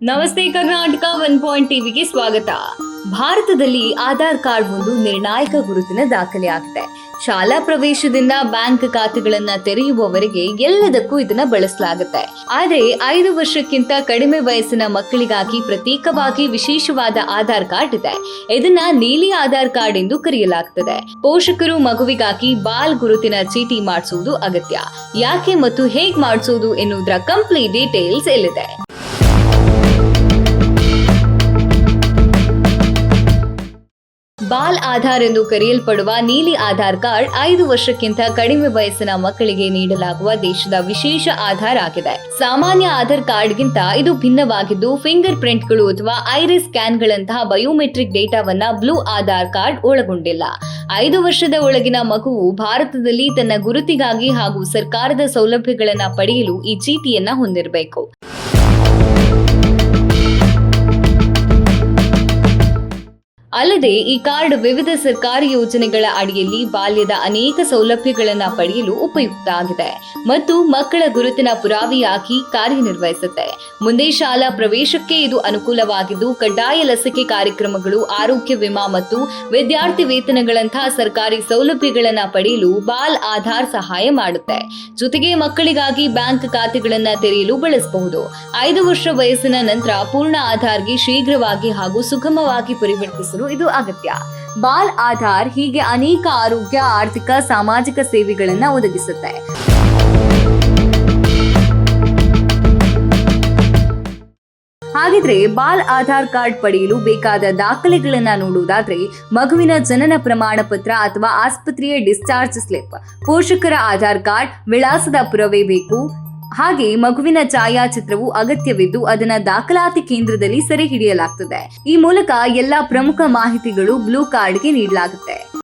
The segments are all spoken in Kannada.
ನಮಸ್ತೆ ಕರ್ನಾಟಕ ಒನ್ ಪಾಯಿಂಟ್ ಟಿವಿಗೆ ಸ್ವಾಗತ. ಭಾರತದಲ್ಲಿ ಆಧಾರ್ ಕಾರ್ಡ್ ಒಂದು ನಿರ್ಣಾಯಕ ಗುರುತಿನ ದಾಖಲೆ ಆಗಿದೆ. ಶಾಲಾ ಪ್ರವೇಶದಿಂದ ಬ್ಯಾಂಕ್ ಖಾತೆಗಳನ್ನ ತೆರೆಯುವವರೆಗೆ ಎಲ್ಲದಕ್ಕೂ ಇದನ್ನ ಬಳಸಲಾಗುತ್ತೆ. ಆದ್ರೆ ಐದು ವರ್ಷಕ್ಕಿಂತ ಕಡಿಮೆ ವಯಸ್ಸಿನ ಮಕ್ಕಳಿಗಾಗಿ ಪ್ರತ್ಯೇಕವಾಗಿ ವಿಶೇಷವಾದ ಆಧಾರ್ ಕಾರ್ಡ್ ಇದೆ. ಇದನ್ನ ನೀಲಿ ಆಧಾರ್ ಕಾರ್ಡ್ ಎಂದು ಕರೆಯಲಾಗುತ್ತದೆ ಪೋಷಕರು ಮಗುವಿಗಾಗಿ ಬಾಲ್ ಗುರುತಿನ ಚೀಟಿ ಮಾಡಿಸುವುದು ಅಗತ್ಯ. ಯಾಕೆ ಮತ್ತು ಹೇಗ್ ಮಾಡಿಸುವುದು ಎನ್ನುವುದರ ಕಂಪ್ಲೀಟ್ ಡೀಟೇಲ್ಸ್ ಎಲ್ಲಿದೆ ಬಾಲ್ ಆಧಾರ್ ಎಂದು ಕರೆಯಲ್ಪಡುವ ನೀಲಿ ಆಧಾರ್ ಕಾರ್ಡ್ ಐದು ವರ್ಷಕ್ಕಿಂತ ಕಡಿಮೆ ವಯಸ್ಸಿನ ಮಕ್ಕಳಿಗೆ ನೀಡಲಾಗುವ ದೇಶದ ವಿಶೇಷ ಆಧಾರ್ ಆಗಿದೆ. ಸಾಮಾನ್ಯ ಆಧಾರ್ ಕಾರ್ಡ್ಗಿಂತ ಇದು ಭಿನ್ನವಾಗಿದ್ದು ಫಿಂಗರ್ ಪ್ರಿಂಟ್ಗಳು ಅಥವಾ ಐರಿಸ್ ಸ್ಕ್ಯಾನ್ಗಳಂತಹ ಬಯೋಮೆಟ್ರಿಕ್ ಡೇಟಾವನ್ನ ಬ್ಲೂ ಆಧಾರ್ ಕಾರ್ಡ್ ಒಳಗೊಂಡಿಲ್ಲ. ಐದು ವರ್ಷದ ಒಳಗಿನ ಮಗುವು ಭಾರತದಲ್ಲಿ ತನ್ನ ಗುರುತಿಗಾಗಿ ಹಾಗೂ ಸರ್ಕಾರದ ಸೌಲಭ್ಯಗಳನ್ನ ಪಡೆಯಲು ಈ ಚೀಟಿಯನ್ನ ಹೊಂದಿರಬೇಕು. ಅಲ್ಲದೆ ಈ ಕಾರ್ಡ್ ವಿವಿಧ ಸರ್ಕಾರಿ ಯೋಜನೆಗಳ ಅಡಿಯಲ್ಲಿ ಬಾಲ್ಯದ ಅನೇಕ ಸೌಲಭ್ಯಗಳನ್ನು ಪಡೆಯಲು ಉಪಯುಕ್ತ ಆಗಿದೆ. ಮತ್ತು ಮಕ್ಕಳ ಗುರುತಿನ ಪುರಾವೆಯಾಗಿ ಕಾರ್ಯನಿರ್ವಹಿಸುತ್ತೆ. ಮುಂದೆ ಶಾಲಾ ಪ್ರವೇಶಕ್ಕೆ ಇದು ಅನುಕೂಲವಾಗಿದ್ದು, ಕಡ್ಡಾಯ ಲಸಿಕೆ ಕಾರ್ಯಕ್ರಮಗಳು, ಆರೋಗ್ಯ ವಿಮಾ ಮತ್ತು ವಿದ್ಯಾರ್ಥಿ ವೇತನಗಳಂತಹ ಸರ್ಕಾರಿ ಸೌಲಭ್ಯಗಳನ್ನು ಪಡೆಯಲು ಬಾಲ್ ಆಧಾರ್ ಸಹಾಯ ಮಾಡುತ್ತೆ. ಜೊತೆಗೆ ಮಕ್ಕಳಿಗಾಗಿ ಬ್ಯಾಂಕ್ ಖಾತೆಗಳನ್ನು ತೆರೆಯಲು ಬಳಸಬಹುದು. ಐದು ವರ್ಷ ವಯಸ್ಸಿನ ನಂತರ ಪೂರ್ಣ ಆಧಾರ್ಗೆ ಶೀಘ್ರವಾಗಿ ಹಾಗೂ ಸುಗಮವಾಗಿ ಪರಿವರ್ತಿಸಲು ಇದು ಅಗತ್ಯ. ಬಾಲ್ ಆಧಾರ್ ಹೀಗೆ ಅನೇಕ ಆರೋಗ್ಯ, ಆರ್ಥಿಕ, ಸಾಮಾಜಿಕ ಸೇವೆಗಳನ್ನ ಒದಗಿಸುತ್ತೆ. ಹಾಗಿದ್ರೆ ಬಾಲ್ ಆಧಾರ್ ಕಾರ್ಡ್ ಪಡೆಯಲು ಬೇಕಾದ ದಾಖಲೆಗಳನ್ನ ನೋಡುವುದಾದ್ರೆ ಮಗುವಿನ ಜನನ ಪ್ರಮಾಣ ಪತ್ರ ಅಥವಾ ಆಸ್ಪತ್ರೆಯ ಡಿಸ್ಚಾರ್ಜ್ ಸ್ಲಿಪ್, ಪೋಷಕರ ಆಧಾರ್ ಕಾರ್ಡ್, ವಿಳಾಸದ ಪುರವೇ ಬೇಕು ಹಾಗೆ ಮಗುವಿನ ಛಾಯಾಚಿತ್ರವು ಅಗತ್ಯವಿದ್ದು ಅದನ್ನ ದಾಖಲಾತಿ ಕೇಂದ್ರದಲ್ಲಿ ಸೆರೆ ಹಿಡಿಯಲಾಗ್ತದೆ. ಈ ಮೂಲಕ ಎಲ್ಲಾ ಪ್ರಮುಖ ಮಾಹಿತಿಗಳು ಬ್ಲೂ ಕಾರ್ಡ್ಗೆ ನೀಡಲಾಗುತ್ತೆ.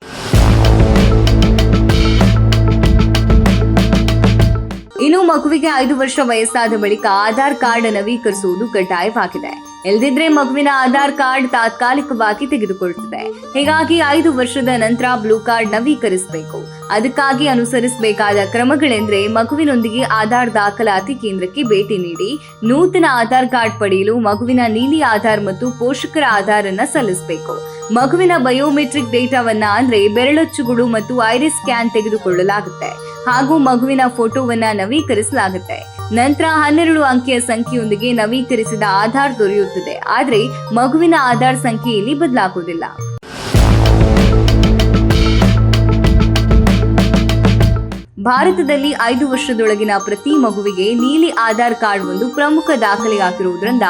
ಮಗುವಿಗೆ ಐದು ವರ್ಷ ವಯಸ್ಸಾದ ಬಳಿಕ ಆಧಾರ್ ಕಾರ್ಡ್ ನವೀಕರಿಸುವುದು ಕಡ್ಡಾಯವಾಗಿದೆ. ಇಲ್ದಿದ್ರೆ ಮಗುವಿನ ಆಧಾರ್ ಕಾರ್ಡ್ ತಾತ್ಕಾಲಿಕವಾಗಿ ತೆಗೆದುಕೊಳ್ಳುತ್ತದೆ. ಹೀಗಾಗಿ ಐದು ವರ್ಷದ ನಂತರ ಬ್ಲೂ ಕಾರ್ಡ್ ನವೀಕರಿಸಬೇಕು. ಅದಕ್ಕಾಗಿ ಅನುಸರಿಸಬೇಕಾದ ಕ್ರಮಗಳೆಂದ್ರೆ ಮಗುವಿನೊಂದಿಗೆ ಆಧಾರ್ ದಾಖಲಾತಿ ಕೇಂದ್ರಕ್ಕೆ ಭೇಟಿ ನೀಡಿ, ನೂತನ ಆಧಾರ್ ಕಾರ್ಡ್ ಪಡೆಯಲು ಮಗುವಿನ ನೀಲಿ ಆಧಾರ್ ಮತ್ತು ಪೋಷಕರ ಆಧಾರ್ ಅನ್ನ ಸಲ್ಲಿಸಬೇಕು. ಮಗುವಿನ ಬಯೋಮೆಟ್ರಿಕ್ ಡೇಟಾವನ್ನ ಅಂದ್ರೆ ಬೆರಳಚ್ಚುಗಳು ಮತ್ತು ಐರಿಸ್ ಸ್ಕ್ಯಾನ್ ತೆಗೆದುಕೊಳ್ಳಲಾಗುತ್ತೆ. ಹಾಗೂ ಮಗುವಿನ ಫೋಟೋವನ್ನ ನವೀಕರಿಸಲಾಗುತ್ತೆ. ನಂತರ ಹನ್ನೆರಡು ಅಂಕಿಯ ಸಂಖ್ಯೆಯೊಂದಿಗೆ ನವೀಕರಿಸಿದ ಆಧಾರ್ ದೊರೆಯುತ್ತದೆ. ಆದರೆ ಮಗುವಿನ ಆಧಾರ್ ಸಂಖ್ಯೆಯಲ್ಲಿ ಬದಲಾಗುವುದಿಲ್ಲ. ಭಾರತದಲ್ಲಿ ಐದು ವರ್ಷದೊಳಗಿನ ಪ್ರತಿ ಮಗುವಿಗೆ ನೀಲಿ ಆಧಾರ್ ಕಾರ್ಡ್ ಒಂದು ಪ್ರಮುಖ ದಾಖಲೆಯಾಗಿರುವುದರಿಂದ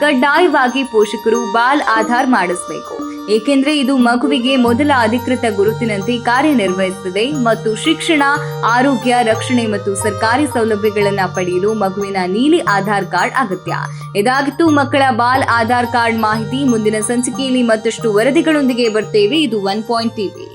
ಕಡ್ಡಾಯವಾಗಿ ಪೋಷಕರು ಬಾಲ್ ಆಧಾರ್ ಮಾಡಿಸಬೇಕು. ಏಕೆಂದ್ರೆ ಇದು ಮಗುವಿಗೆ ಮೊದಲ ಅಧಿಕೃತ ಗುರುತಿನಂತೆ ಕಾರ್ಯನಿರ್ವಹಿಸುತ್ತದೆ ಮತ್ತು ಶಿಕ್ಷಣ, ಆರೋಗ್ಯ, ರಕ್ಷಣೆ ಮತ್ತು ಸರ್ಕಾರಿ ಸೌಲಭ್ಯಗಳನ್ನು ಪಡೆಯಲು ಮಗುವಿನ ನೀಲಿ ಆಧಾರ್ ಕಾರ್ಡ್ ಅಗತ್ಯ. ಇದಾಗಿತ್ತು ಮಕ್ಕಳ ಬಾಲ್ ಆಧಾರ್ ಕಾರ್ಡ್ ಮಾಹಿತಿ. ಮುಂದಿನ ಸಂಚಿಕೆಯಲ್ಲಿ ಮತ್ತಷ್ಟು ವರದಿಗಳೊಂದಿಗೆ ಬರ್ತೇವೆ. ಇದು ಒನ್ ಪಾಯಿಂಟ್ ಟಿವಿ.